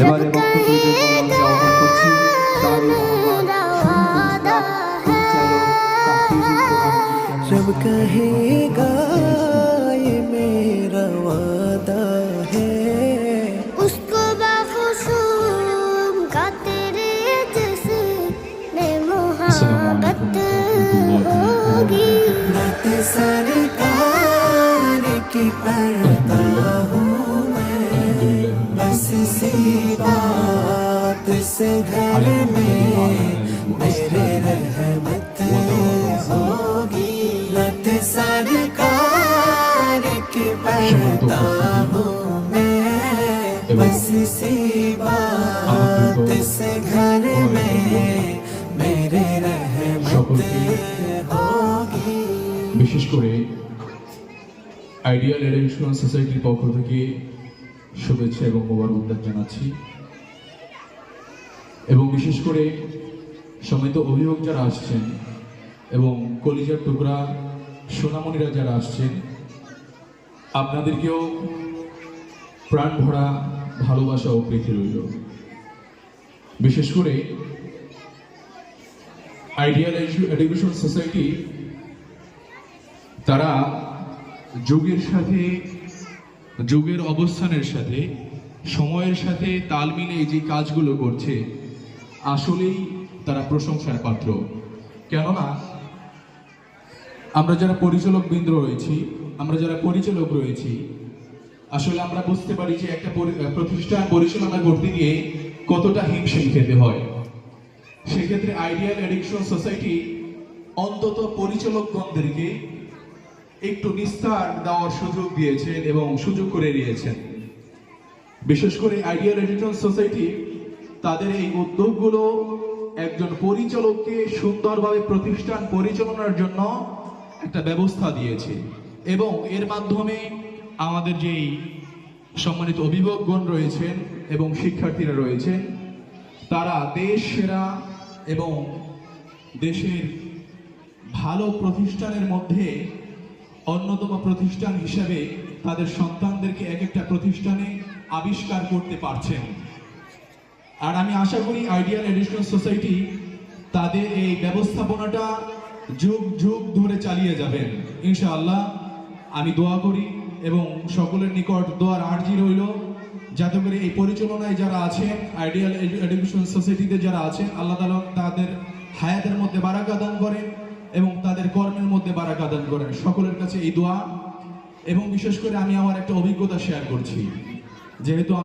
এবারে বক্তব্য দিতে আমাকে আহ্বান করছি দারুল মোহাম্মদ रब कहेगा ये मेरा वादा है उसको बाखुशूम का तेरे जिसने मोहब्बत होगी मत सरकार की पढ़ता से घर में मेरे रहमत होगी मत सरकार की पढ़ता हूँ मैं बस सी बात से घर में मेरे रहमत होगी বিশেষ করে আইডিয়াল এড ইন্স্যুরেন্স সোসাইটির পক্ষ থেকে শুভেচ্ছা এবং মোবারকবাদ জানাচ্ছি এবং বিশেষ করে সমিত অভিভাবক যারা আসছেন এবং কলিজার টুকরা সোনামণিরা যারা আসছেন, আপনাদেরকেও প্রাণ ভরা ভালোবাসা ও প্রীতি রইল। বিশেষ করে আইডিয়াল এডুকেশন সোসাইটি তারা যুগের সাথে, যুগের অবস্থানের সাথে, সময়ের সাথে তাল মিলে যে কাজগুলো করছে আসলেই তারা প্রশংসার পাত্র। কেননা, আমরা যারা পরিচালক বৃন্দ রয়েছি, আমরা যারা পরিচালক রয়েছি, আসলে আমরা বুঝতে পারি যে একটা পরি- প্রতিষ্ঠান পরিচালনা করতে গিয়ে কতটা হিমশিম খেতে হয়। সেক্ষেত্রে আইডিয়াল এডিকশন সোসাইটি অন্তত পরিচালকগণদেরকে একটু নিস্তার দেওয়ার সুযোগ দিয়েছেন এবং সুযোগ করে দিয়েছেন। বিশেষ করে আইডিয়াল এডিকশন সোসাইটি তাদের এই উদ্যোগগুলো একজন পরিচালককে সুন্দরভাবে প্রতিষ্ঠান পরিচালনার জন্য একটা ব্যবস্থা দিয়েছে। এবং এর মাধ্যমে আমাদের যেই সম্মানিত অভিভাবকগণ রয়েছেন এবং শিক্ষার্থীরা রয়েছেন, তারা দেশ সেরা এবং দেশের ভালো প্রতিষ্ঠানের মধ্যে অন্যতম প্রতিষ্ঠান হিসেবে তাদের সন্তানদেরকে এক একটা প্রতিষ্ঠানে আবিষ্কার করতে পারছেন। আর আমি আশা করি আইডিয়াল এডুকেশন সোসাইটি তাদের এই ব্যবস্থাপনাটা যুগ যুগ ধরে চালিয়ে যাবেন। ইনশাআল্লাহ আমি দোয়া করি এবং সকলের নিকট দোয়ার আর্জি রইল। যাতে করে এই পরিচালনায় যারা আছেন আইডিয়াল এডুকেশন সোসাইটিতে যারা আছেন, আল্লাহ তালা তাদের হায়াতের মধ্যে বারাকা দান করেন এবং তাদের কর্মের মধ্যে বারাকা দান করেন। সকলের কাছে এই দোয়া। এবং বিশেষ করে আমি আমার একটা অভিজ্ঞতা শেয়ার করছি। যেহেতু